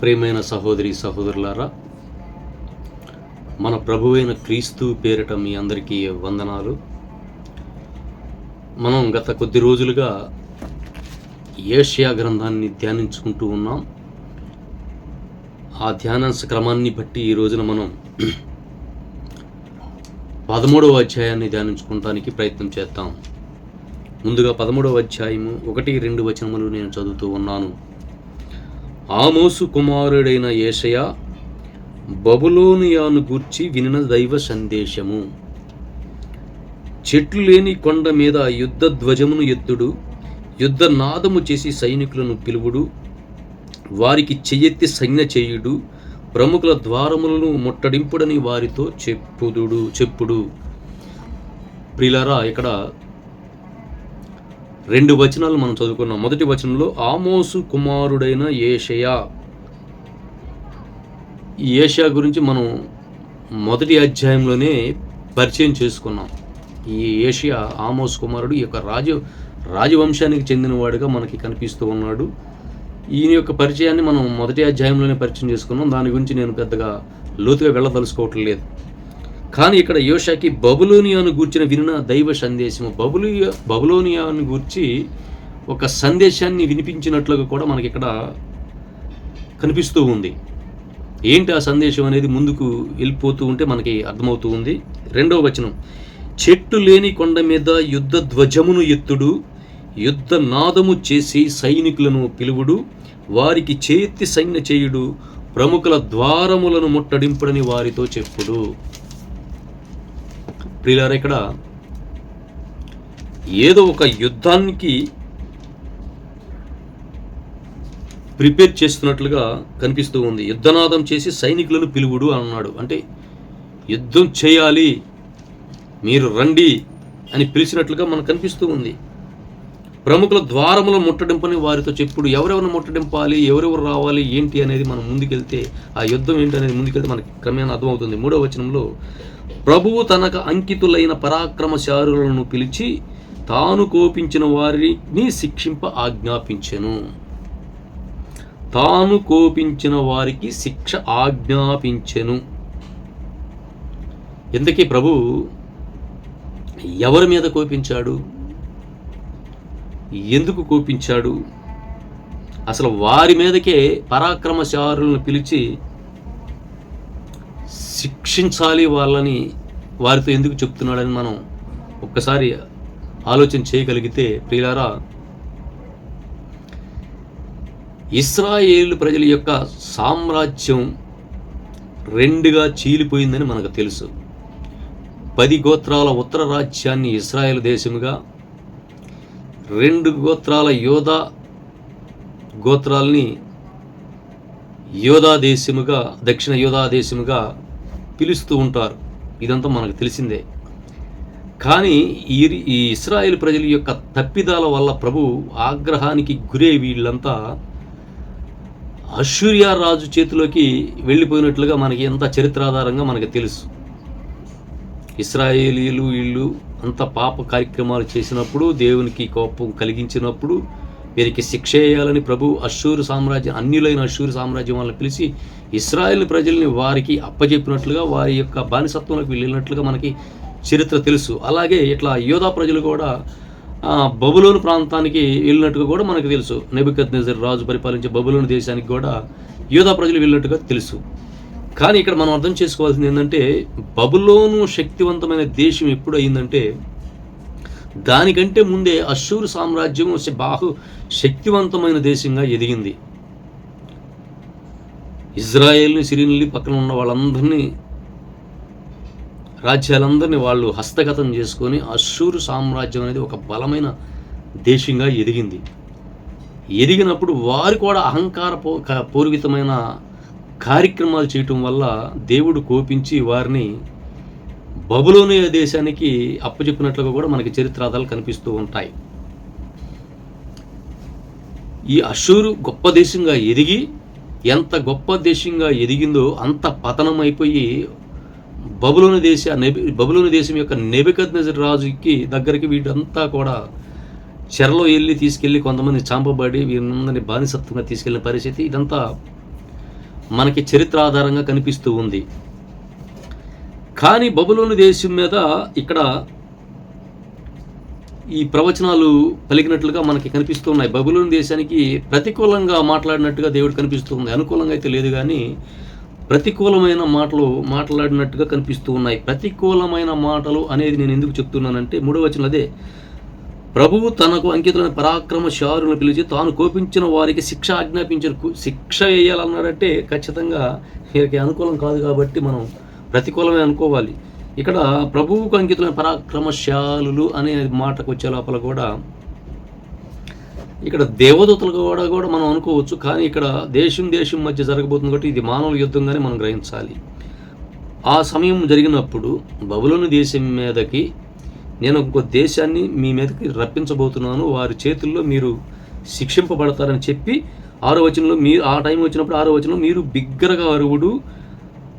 ప్రియమైన సహోదరి సహోదరులారా మన ప్రభువైన క్రీస్తు పేరిట మీ అందరికీ వందనాలు. మనం గత కొద్ది రోజులుగా ఏషియా గ్రంథాన్ని ధ్యానించుకుంటూ ఉన్నాం. ఆ ధ్యానాంశ క్రమాన్ని బట్టి ఈ రోజున మనం పదమూడవ అధ్యాయాన్ని ధ్యానించుకోవటానికి ప్రయత్నం చేద్దాం. ముందుగా పదమూడవ అధ్యాయము ఒకటి రెండు వచనములు నేను చదువుతూ ఉన్నాను. ఆమోసు కుమారుడైన ఏషయ బబులోనియాను గూర్చి వినిన దైవ సందేశము. చెట్లు లేని కొండ మీద యుద్ధ ధ్వజమును ఎత్తుడు యుద్ధ నాదము చేసి సైనికులను పిలువుడు వారికి చెయ్యెత్తి సైన్య చేయుడు ప్రముఖుల ద్వారములను ముట్టడింపుడని వారితో చెప్పుదుడు చెప్పుడు. ప్రిలరా ఇక్కడ రెండు వచనాలు మనం చదువుకున్నాం. మొదటి వచనంలో ఆమోసు కుమారుడైన ఏషయా. ఈ ఏషియా గురించి మనం మొదటి అధ్యాయంలోనే పరిచయం చేసుకున్నాం. ఈ ఏషియా ఆమోస్ కుమారుడు ఈ యొక్క రాజు రాజవంశానికి చెందినవాడుగా మనకి కనిపిస్తూ ఉన్నాడు. ఈయన యొక్క పరిచయాన్ని మనం మొదటి అధ్యాయంలోనే పరిచయం చేసుకున్నాం. దాని గురించి నేను పెద్దగా లోతుగా వెళ్ళదలుచుకోవటం లేదు కానీ ఇక్కడ యోషాకి బబులోనియాను గూర్చిన వినిన దైవ సందేశము. బబులియా బబులోనియాను గూర్చి ఒక సందేశాన్ని వినిపించినట్లుగా కూడా మనకి ఇక్కడ కనిపిస్తూ ఉంది. ఏంటి ఆ సందేశం అనేది ముందుకు వెళ్ళిపోతూ ఉంటే మనకి అర్థమవుతూ ఉంది. రెండవ వచనం. చెట్టు లేని కొండ మీద యుద్ధ ధ్వజమును ఎత్తుడు. యుద్ధ నాదము చేసి సైనికులను పిలువుడు. వారికి చేతి సైన్య చేయుడు. ప్రముఖుల ద్వారములను ముట్టడింపుడని వారితో చెప్పుడు. ప్రియులారా ఇక్కడ ఏదో ఒక యుద్ధానికి ప్రిపేర్ చేస్తున్నట్లుగా కనిపిస్తూ ఉంది. యుద్ధనాదం చేసి సైనికులను పిలువుడు అన్నాడు. అంటే యుద్ధం చేయాలి మీరు రండి అని పిలిచినట్లుగా మనకు కనిపిస్తూ ఉంది. ప్రముఖుల ద్వారముల ముట్టడింపని వారితో చెప్పుడు ఎవరెవరిని ముట్టడింపాలి ఎవరెవరు రావాలి ఏంటి అనేది మనం ముందుకెళ్తే ఆ యుద్ధం ఏంటి అనేది ముందుకెళ్తే మనకి క్రమేణా అర్థమవుతుంది. మూడవ వచనంలో ప్రభువు తనకు అంకితులైన పరాక్రమశారులను పిలిచి తాను కోపించిన వారిని శిక్షింప ఆజ్ఞాపించెను. తాను కోపించిన వారికి శిక్ష ఆజ్ఞాపించెను. ఎందుకీ ప్రభు? ఎవరి మీద కోపించాడు? ఎందుకు కోపించాడు? అసలు వారి మీదకే పరాక్రమశారులను పిలిచి శిక్షించాలి వాళ్ళని వారితో ఎందుకు చెప్తున్నాడని మనం ఒక్కసారి ఆలోచన చేయగలిగితే ప్రియులారా ఇస్రాయేల్ ప్రజల యొక్క సామ్రాజ్యం రెండుగా చీలిపోయిందని మనకు తెలుసు. పది గోత్రాల ఉత్తర రాజ్యాన్ని ఇస్రాయేల్ దేశముగా రెండు గోత్రాల యోధా గోత్రాల్ని యోధా దేశముగా దక్షిణ యోధా దేశముగా పిలుస్తూ ఉంటారు. ఇదంతా మనకు తెలిసిందే. కానీ ఈ ఈ ఇస్రాయేల్ ప్రజల యొక్క తప్పిదాల వల్ల ప్రభు ఆగ్రహానికి గురే వీళ్ళంతా అశ్వర్య రాజు చేతిలోకి వెళ్ళిపోయినట్లుగా మనకి ఎంత చరిత్రాధారంగా మనకి తెలుసు. ఇస్రాయేలీలు వీళ్ళు అంత పాప కార్యక్రమాలు చేసినప్పుడు దేవునికి కోపం కలిగించినప్పుడు వీరికి శిక్ష వేయాలని ప్రభు అశ్షూరు సామ్రాజ్యం అన్యులైన అశ్షూరు సామ్రాజ్యం వాళ్ళని పిలిచి ఇస్రాయేల్ ప్రజల్ని వారికి అప్పజెప్పినట్లుగా వారి యొక్క బానిసత్వంలోకి వెళ్ళినట్లుగా మనకి చరిత్ర తెలుసు. అలాగే ఇట్లా యోధా ప్రజలు కూడా బబులోను ప్రాంతానికి వెళ్ళినట్టుగా కూడా మనకు తెలుసు. నెబికత్ రాజు పరిపాలించే బబులోను దేశానికి కూడా యోధా ప్రజలు వెళ్ళినట్టుగా తెలుసు. కానీ ఇక్కడ మనం అర్థం చేసుకోవాల్సింది ఏంటంటే బబులోను శక్తివంతమైన దేశం ఎప్పుడు అయిందంటే దానికంటే ముందే అశూరు సామ్రాజ్యం బాహు శక్తివంతమైన దేశంగా ఎదిగింది. ఇజ్రాయేల్ని సిరియన్లు పక్కన ఉన్న వాళ్ళందరినీ రాజ్యాలందరినీ వాళ్ళు హస్తగతం చేసుకొని అశూరు సామ్రాజ్యం అనేది ఒక బలమైన దేశంగా ఎదిగింది. ఎదిగినప్పుడు వారు కూడా అహంకార క- పూర్వితమైన కార్యక్రమాలు చేయటం వల్ల దేవుడు కోపించి వారిని బబులోని దేశానికి అప్పచెప్పినట్లుగా కూడా మనకి చరిత్రాధాలు కనిపిస్తూ ఉంటాయి. ఈ అషూరు గొప్ప దేశంగా ఎదిగి ఎంత గొప్ప దేశంగా ఎదిగిందో అంత పతనం అయిపోయి బబులోని దేశ నెబి బబులోని దేశం యొక్క నెబికద్ రాజుకి దగ్గరికి వీటంతా కూడా చెరలో వెళ్ళి తీసుకెళ్ళి కొంతమంది చాంపబడి వీరందరినీ బానిసత్వంగా తీసుకెళ్ళిన పరిస్థితి. ఇదంతా మనకి చరిత్ర ఆధారంగా కనిపిస్తూ ఉంది. కానీ బబులోని దేశం మీద ఇక్కడ ఈ ప్రవచనాలు పలికినట్లుగా మనకి కనిపిస్తున్నాయి బబులోని దేశానికి ప్రతికూలంగా మాట్లాడినట్టుగా దేవుడు కనిపిస్తుంది అనుకూలంగా అయితే లేదు కానీ ప్రతికూలమైన మాటలు మాట్లాడినట్టుగా కనిపిస్తూ ఉన్నాయి. ప్రతికూలమైన మాటలు అనేది నేను ఎందుకు చెప్తున్నానంటే మూడవ వచనం అదే. ప్రభువు తనకు అంకితులైన పరాక్రమశారులను పిలిచి తాను కోపించిన వారికి శిక్ష ఆజ్ఞాపించిన శిక్ష వేయాలన్నాడంటే ఖచ్చితంగా వీరికి అనుకూలం కాదు కాబట్టి మనం ప్రతికూలమే అనుకోవాలి. ఇక్కడ ప్రభువుకు అంకితులైన పరాక్రమశాలులు అనే మాటకు వచ్చే లోపల కూడా ఇక్కడ దేవదూతలు కూడా కూడా మనం అనుకోవచ్చు కానీ ఇక్కడ దేశం దేశం మధ్య జరగబోతుంది కాబట్టి ఇది మానవ యుద్ధంగానే మనం గ్రహించాలి. ఆ సమయం జరిగినప్పుడు బబులోని దేశం మీదకి నేను ఇంకో దేశాన్ని మీ మీదకి రప్పించబోతున్నాను. వారి చేతుల్లో మీరు శిక్షింపబడతారని చెప్పి ఆరో వచనంలో మీరు ఆ టైం వచ్చినప్పుడు ఆరో వచనంలో మీరు బిగ్గరగా అరువుడు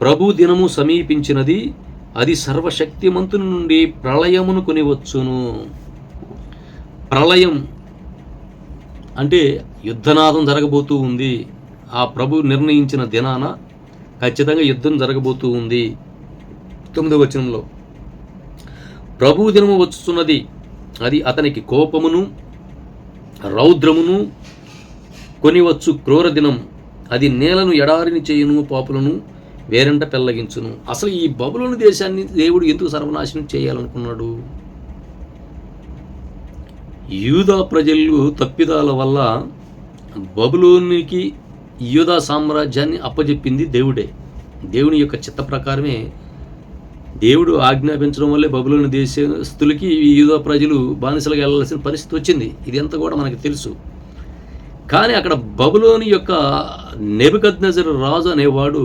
ప్రభు దినము సమీపించినది అది సర్వశక్తిమంతుని నుండి ప్రళయమును కొనివచ్చును. ప్రళయం అంటే యుద్ధనాదం జరగబోతూ ఉంది. ఆ ప్రభు నిర్ణయించిన దినాన ఖచ్చితంగా యుద్ధం జరగబోతూ ఉంది. తొమ్మిదవ వచనంలో. ప్రభు దినము వచ్చుతున్నది అది అతనికి కోపమును రౌద్రమును కొనివచ్చు క్రూర దినం అది నేలను ఎడారిని చేయును పాపులను వేరంట పెల్లగించును. అసలు ఈ బబులోని దేశాన్ని దేవుడు ఎందుకు సర్వనాశనం చేయాలనుకున్నాడు? యూదా ప్రజలు తప్పిదాల వల్ల బబులోనికి యూదా సామ్రాజ్యాన్ని అప్పజెప్పింది దేవుడే. దేవుని యొక్క చిత్త ప్రకారమే దేవుడు ఆజ్ఞాపించడం వల్లే బబులోని దేశస్తులకి ఈ యూదా ప్రజలు బానిసలుగా వెళ్ళాల్సిన పరిస్థితి వచ్చింది. ఇదంతా కూడా మనకు తెలుసు. కానీ అక్కడ బబులోని యొక్క నెబుకద్నజర్ రాజు అనేవాడు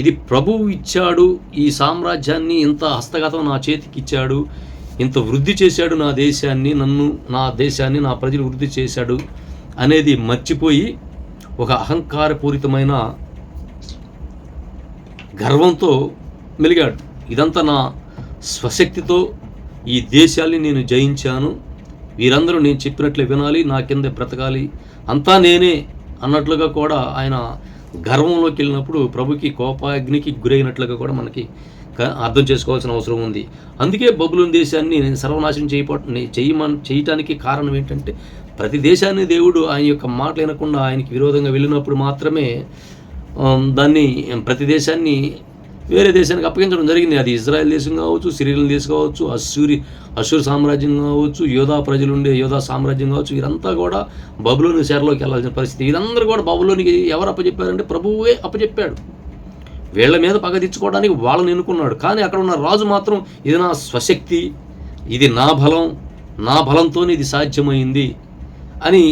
ఇది ప్రభువు ఇచ్చాడు ఈ సామ్రాజ్యాన్ని ఇంత హస్తగతం నా చేతికి ఇచ్చాడు ఇంత వృద్ధి చేశాడు నా దేశాన్ని నన్ను నా దేశాన్ని నా ప్రజలు వృద్ధి చేశాడు అనేది మర్చిపోయి ఒక అహంకారపూరితమైన గర్వంతో మెలిగాడు. ఇదంతా నా స్వశక్తితో ఈ దేశాల్ని నేను జయించాను. వీరందరూ నేను చెప్పినట్లే వినాలి నా కింద బ్రతకాలి. అంతా నేనే అన్నట్లుగా కూడా ఆయన గర్వంలోకి వెళ్ళినప్పుడు ప్రభుకి కోపాగ్నికి గురైనట్లుగా కూడా మనకి అర్థం చేసుకోవాల్సిన అవసరం ఉంది. అందుకే బబులోని దేశాన్ని నేను సర్వనాశనం చేయపో చేయమని చేయటానికి కారణం ఏంటంటే ప్రతి దేశాన్ని దేవుడు ఆయన యొక్క మాటలు వినకుండా ఆయనకి విరోధంగా వెళ్ళినప్పుడు మాత్రమే దాన్ని ప్రతి దేశాన్ని వేరే దేశానికి అప్పగించడం జరిగింది. అది ఇజ్రాయెల్ దేశం కావచ్చు సిరియల్ దేశం కావచ్చు అసూరి అసూర్ సామ్రాజ్యం కావచ్చు యోధా ప్రజలు ఉండే యోధా సామ్రాజ్యం కావచ్చు వీరంతా కూడా బబులోని సేరలోకి వెళ్ళాల్సిన పరిస్థితి. వీరందరూ కూడా బబులోనికి ఎవరు అప్పచెప్పారంటే ప్రభువే అప్పచెప్పాడు. వీళ్ళ మీద పగ తెచ్చుకోవడానికి వాళ్ళని ఎన్నుకున్నాడు. కానీ అక్కడ ఉన్న రాజు మాత్రం ఇది నా స్వశక్తి ఇది నా బలం నా బలంతోనే ఇది సాధ్యమైంది అని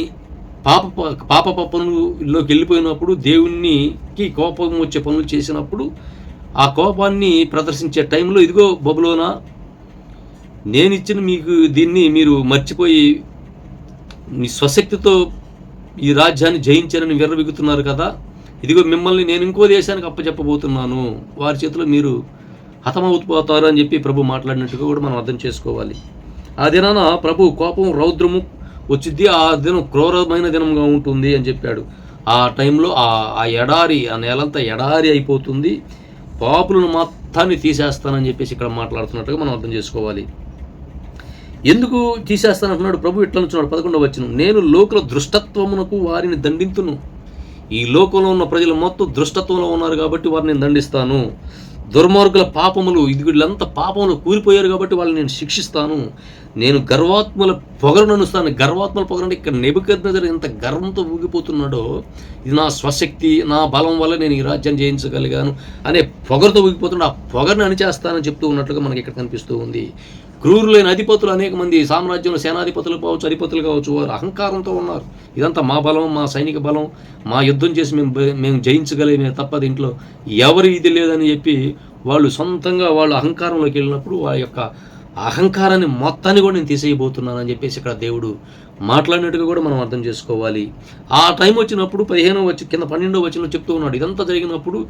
పాప పాప పనుల్లోకి వెళ్ళిపోయినప్పుడు దేవునికి కోపం వచ్చే పనులు చేసినప్పుడు ఆ కోపాన్ని ప్రదర్శించే టైంలో ఇదిగో బబులోనా నేను ఇచ్చిన మీకు దీన్ని మీరు మర్చిపోయి మీ స్వశక్తితో ఈ రాజ్యాన్ని జయించారని విర్రవిగుతున్నారు కదా. ఇదిగో మిమ్మల్ని నేను ఇంకో దేశానికి అప్పచెప్పబోతున్నాను వారి చేతిలో మీరు హతమవుతుపోతారు అని చెప్పి ప్రభు మాట్లాడినట్టుగా కూడా మనం అర్థం చేసుకోవాలి. ఆ దినాన ప్రభు కోపం రౌద్రము వచ్చింది ఆ దినం క్రూరమైన దినంగా ఉంటుంది అని చెప్పాడు. ఆ టైంలో ఆ ఆ ఎడారి ఆ నేలంతా ఎడారి అయిపోతుంది. పాపులను మొత్తాన్ని తీసేస్తానని చెప్పేసి ఇక్కడ మాట్లాడుతున్నట్టుగా మనం అర్థం చేసుకోవాలి. ఎందుకు తీసేస్తానంటున్నాడు? ప్రభు ఇట్లా అంటున్నాడు పదకొండవ వచ్చిన నేను లోకుల దృష్టత్వమునకు వారిని దండింతును. ఈ లోకంలో ఉన్న ప్రజలు మొత్తం దృష్టత్వంలో ఉన్నారు కాబట్టి వారిని నేను దండిస్తాను. దుర్మార్గుల పాపములు ఇది పాపములు కూలిపోయారు కాబట్టి వాళ్ళని నేను శిక్షిస్తాను. నేను గర్వాత్మల పొగరును అనుస్తాను గర్వాత్మల పొగరు ఇక్కడ నెబుకద్నజర్ ఎంత గర్వంతో ఊగిపోతున్నాడో ఇది నా స్వశక్తి నా బలం వల్ల నేను ఈ రాజ్యాన్ని జయించగలిగాను అనే పొగరుతో ఊగిపోతున్నాడు. ఆ పొగరుని అణిచేస్తానని చెప్తూ ఉన్నట్లుగా మనకి ఇక్కడ కనిపిస్తూ ఉంది. క్రూరులైన అధిపతులు అనేక మంది సామ్రాజ్యంలో సేనాధిపతులు కావచ్చు అధిపతులు కావచ్చు వారు అహంకారంతో ఉన్నారు. ఇదంతా మా బలం మా సైనిక బలం మా యుద్ధం చేసి మేము మేము జయించగలిగే తప్ప దీంట్లో ఎవరి ఇది లేదని చెప్పి వాళ్ళు సొంతంగా వాళ్ళు అహంకారంలోకి వెళ్ళినప్పుడు వారి యొక్క అహంకారాన్ని మొత్తాన్ని కూడా నేను తీసేయబోతున్నానని చెప్పేసి ఇక్కడ దేవుడు మాట్లాడినట్టుగా కూడా మనం అర్థం చేసుకోవాలి. ఆ టైం వచ్చినప్పుడు పదిహేనో వచ్చి కింద పన్నెండో వచ్చిన చెప్తూ ఉన్నాడు. ఇదంతా జరిగినప్పుడు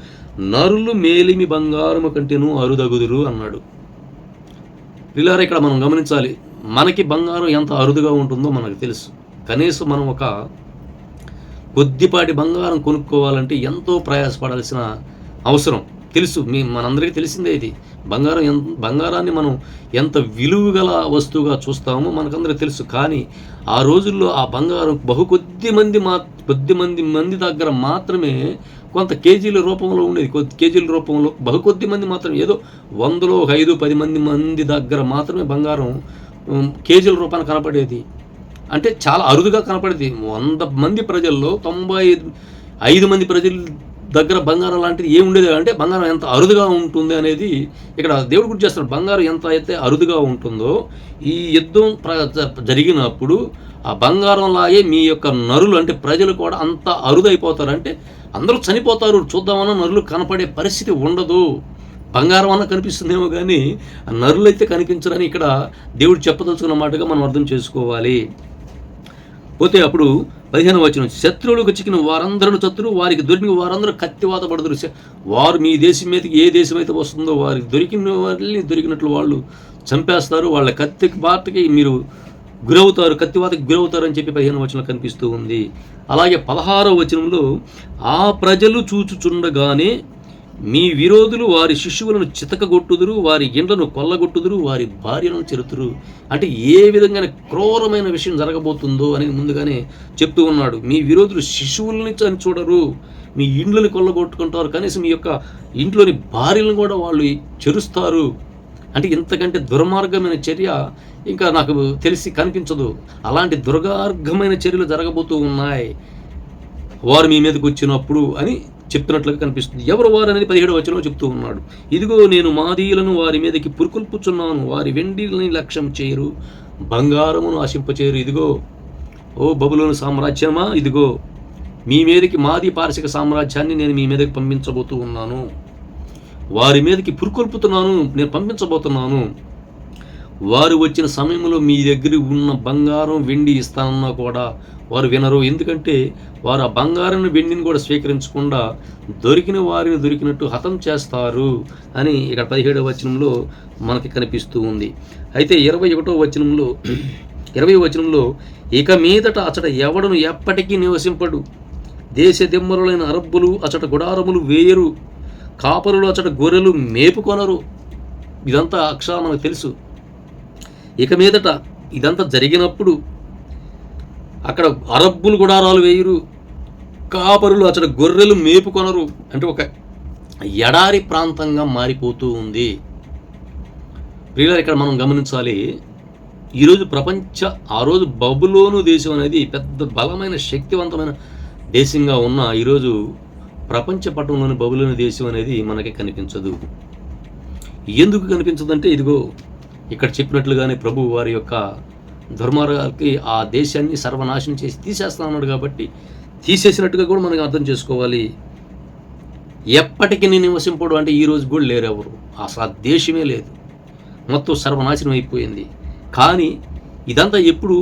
నరులు మేలిమి బంగారము కంటేను అరుదగుదురు అన్నాడు. పిల్లలు ఇక్కడ మనం గమనించాలి మనకి బంగారం ఎంత అరుదుగా ఉంటుందో మనకు తెలుసు. కనీసం మనం ఒక కొద్దిపాటి బంగారం కొనుక్కోవాలంటే ఎంతో ప్రయాసపడాల్సిన అవసరం. తెలుసు మీ మనందరికీ తెలిసిందే ఇది. బంగారం ఎంత బంగారాన్ని మనం ఎంత విలువగల వస్తువుగా చూస్తామో మనకందరికీ తెలుసు. కానీ ఆ రోజుల్లో ఆ బంగారం బహు కొద్ది మంది మా కొద్ది మంది మంది దగ్గర మాత్రమే కొంత కేజీల రూపంలో ఉండేది. కొద్ది కేజీల రూపంలో బహు కొద్ది మంది మాత్రం ఏదో వందలో ఒక ఐదు పది మంది మంది దగ్గర మాత్రమే బంగారం కేజీల రూపాన కనపడేది. అంటే చాలా అరుదుగా కనపడేది. వంద మంది ప్రజల్లో తొంభై ఐదు- ఐదు మంది ప్రజల దగ్గర బంగారం లాంటిది ఏమి ఉండేది? అంటే బంగారం ఎంత అరుదుగా ఉంటుంది అనేది ఇక్కడ దేవుడు గుర్తు చేస్తున్నాడు. బంగారం ఎంత అయితే అరుదుగా ఉంటుందో ఈ యుద్ధం ప్ర- జ- జరిగినప్పుడు ఆ బంగారంలాగే మీ యొక్క నరులు అంటే ప్రజలు కూడా అంత అరుదైపోతారు అంటే అందరూ చనిపోతారు. చూద్దామన్న నరులు కనపడే పరిస్థితి ఉండదు. బంగారం అన్న కనిపిస్తుందేమో కానీ నరులైతే కనిపించరని ఇక్కడ దేవుడు చెప్పదలుచుకున్న మాటగా మనం అర్థం చేసుకోవాలి. పోతే అప్పుడు పదిహేను వచ్చిన శత్రువులకు చిక్కిన వారందరూ చత్తురు వారికి దొరికిన వారందరూ కత్తివాత పడదురు వారు మీ దేశం మీదకి ఏ దేశం అయితే వస్తుందో వారికి దొరికిన వాళ్ళని దొరికినట్లు వాళ్ళు చంపేస్తారు. వాళ్ళ కత్తి బాటకి మీరు గురవుతారు కత్తివాతకి గురవుతారు అని చెప్పి పదిహేను వచనం కనిపిస్తూ ఉంది. అలాగే పదహారవ వచనంలో ఆ ప్రజలు చూచుచుండగానే మీ విరోధులు వారి శిశువులను చితకగొట్టుదురు వారి ఇండ్లను కొల్లగొట్టుదురు వారి భార్యలను చెరుతురు. అంటే ఏ విధంగా క్రూరమైన విషయం జరగబోతుందో అనేది ముందుగానే చెప్తూ ఉన్నాడు. మీ విరోధులు శిశువులని అని చూడరు. మీ ఇండ్లను కొల్లగొట్టుకుంటారు. కనీసం మీ యొక్క ఇంట్లోని భార్యలను కూడా వాళ్ళు చెరుస్తారు. అంటే ఇంతకంటే దుర్మార్గమైన చర్య ఇంకా నాకు తెలిసి కనిపించదు. అలాంటి దుర్గార్ఘమైన చర్యలు జరగబోతూ ఉన్నాయి. వారు మీ మీదకి వచ్చినప్పుడు అని చెప్తున్నట్లుగా కనిపిస్తుంది. ఎవరు వారు అనేది పదిహేడు వచనంలో చెప్తూ ఉన్నాడు. ఇదిగో నేను మాదీయులను వారి మీదకి పురుకొల్పుచున్నాను. వారి వెండిని లక్ష్యం చేయరు. బంగారమును ఆశింపచేయరు. ఇదిగో ఓ బబులోని సామ్రాజ్యమా? ఇదిగో మీ మీదకి మాది పార్శిక సామ్రాజ్యాన్ని నేను మీ మీదకి పంపించబోతూ ఉన్నాను. వారి మీదకి పురుకొల్పుతున్నాను నేను పంపించబోతున్నాను. వారు వచ్చిన సమయంలో మీ దగ్గర ఉన్న బంగారం వెండి ఇస్తానన్నా కూడా వారు వినరు. ఎందుకంటే వారు ఆ బంగారం వెండిని కూడా స్వీకరించకుండా దొరికిన వారిని దొరికినట్టు హతం చేస్తారు అని ఇక్కడ పదిహేడవ వచనంలో మనకి కనిపిస్తూ ఉంది. అయితే ఇరవై ఒకటో వచనంలో ఇరవై వచనంలో ఇక మీదట అచట ఎవడను ఎప్పటికీ నివసింపడు. దేశ దిమ్మరులైన అరబ్బులు అచట గుడారములు వేయరు. కాపరులు అచ్చట గొర్రెలు మేపుకొనరు. ఇదంతా అక్షర మనకు తెలుసు. ఇక మీదట ఇదంతా జరిగినప్పుడు అక్కడ అరబ్బులు గుడారాలు వేయరు. కాపరులు అచ్చట గొర్రెలు మేపుకొనరు అంటే ఒక ఎడారి ప్రాంతంగా మారిపోతూ ఉంది. ప్రియులారు ఇక్కడ మనం గమనించాలి ఈరోజు ప్రపంచ ఆ రోజు బబులోను దేశం అనేది పెద్ద బలమైన శక్తివంతమైన దేశంగా ఉన్న ఈరోజు ప్రపంచ పటంలోని బబులోని దేశం అనేది మనకి కనిపించదు. ఎందుకు కనిపించదంటే ఇదిగో ఇక్కడ చెప్పినట్లుగానే ప్రభు వారి యొక్క ధర్మాలకి ఆ దేశాన్ని సర్వనాశనం చేసి తీసేస్తా ఉన్నాడు కాబట్టి తీసేసినట్టుగా కూడా మనం అర్థం చేసుకోవాలి. ఎప్పటికీ నేను నివసింపడు అంటే ఈ రోజు కూడా లేరు అసలు ఆ దేశమే లేదు. మొత్తం సర్వనాశనం అయిపోయింది. కానీ ఇదంతా ఎప్పుడు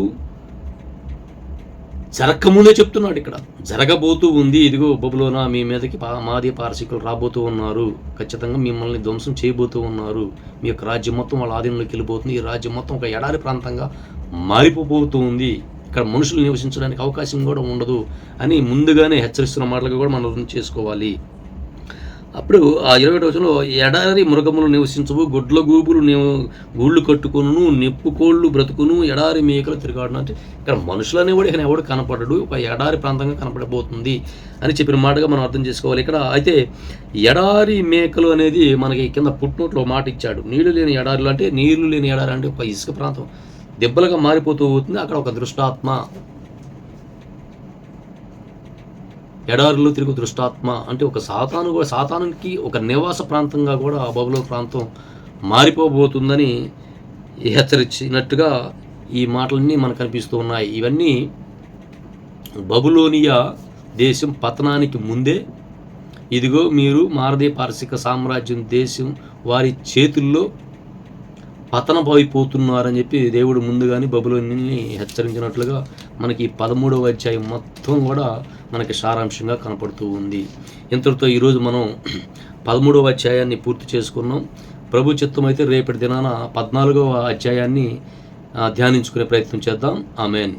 జరగకముందే చెప్తున్నాడు ఇక్కడ. జరగబోతూ ఉంది. ఇదిగో బబులోనా మీ మీదకి పా- మాది పారసికులు రాబోతూ ఉన్నారు. ఖచ్చితంగా మిమ్మల్ని ధ్వంసం చేయబోతూ ఉన్నారు. మీ యొక్క రాజ్యం మొత్తం వాళ్ళ ఆధీనంలోకి వెళ్ళిపోతుంది. ఈ రాజ్యం మొత్తం ఒక ఎడారి ప్రాంతంగా మారిపోబోతూ ఉంది. ఇక్కడ మనుషులు నివసించడానికి అవకాశం కూడా ఉండదు అని ముందుగానే హెచ్చరిస్తున్న మాటలకు కూడా మనం అర్థం చేసుకోవాలి. అప్పుడు ఆ ఇరవై ఒకటి ఎడారి మృగములు నివసించవు గుడ్ల గూబులు నివ గూళ్ళు కట్టుకును నిప్పు కోళ్ళు బ్రతుకును ఎడారి మేకలు తిరగాడును. అంటే ఇక్కడ మనుషులు అనేవాడు ఇక్కడ ఎవడు కనపడడు ఒక ఎడారి ప్రాంతంగా కనపడబోతుంది అని చెప్పిన మాటగా మనం అర్థం చేసుకోవాలి ఇక్కడ. అయితే ఎడారి మేకలు అనేది మనకి కింద పుట్టినోట్లో మాట ఇచ్చాడు. నీళ్ళు లేని ఎడారులు అంటే నీళ్ళు లేని ఎడారి అంటే ఒక ఇసుక ప్రాంతం. దెబ్బలుగా మారిపోతూ పోతుంది అక్కడ ఒక దృష్టాత్మ. ఎడారులు తిరుగు దృష్టాత్మ అంటే ఒక సాతాను కూడా సాతానుకి ఒక నివాస ప్రాంతంగా కూడా ఆ బబులో ప్రాంతం మారిపోబోతుందని హెచ్చరించినట్టుగా ఈ మాటలన్నీ మనకు కనిపిస్తూ ఉన్నాయి. ఇవన్నీ బబులోనియా దేశం పతనానికి ముందే ఇదిగో మీరు మారదే పారసిక సామ్రాజ్యం దేశం వారి చేతుల్లో పతనమైపోతున్నారని చెప్పి దేవుడు ముందుగానే బబులోని హెచ్చరించినట్లుగా మనకి పదమూడవ అధ్యాయం మొత్తం కూడా మనకి సారాంశంగా కనపడుతూ ఉంది. ఇంతటితో ఈరోజు మనం పదమూడవ అధ్యాయాన్ని పూర్తి చేసుకున్నాం. ప్రభు చిత్తం అయితే రేపటి దినాన పద్నాలుగవ అధ్యాయాన్ని ధ్యానించుకునే ప్రయత్నం చేద్దాం. ఆమెన్.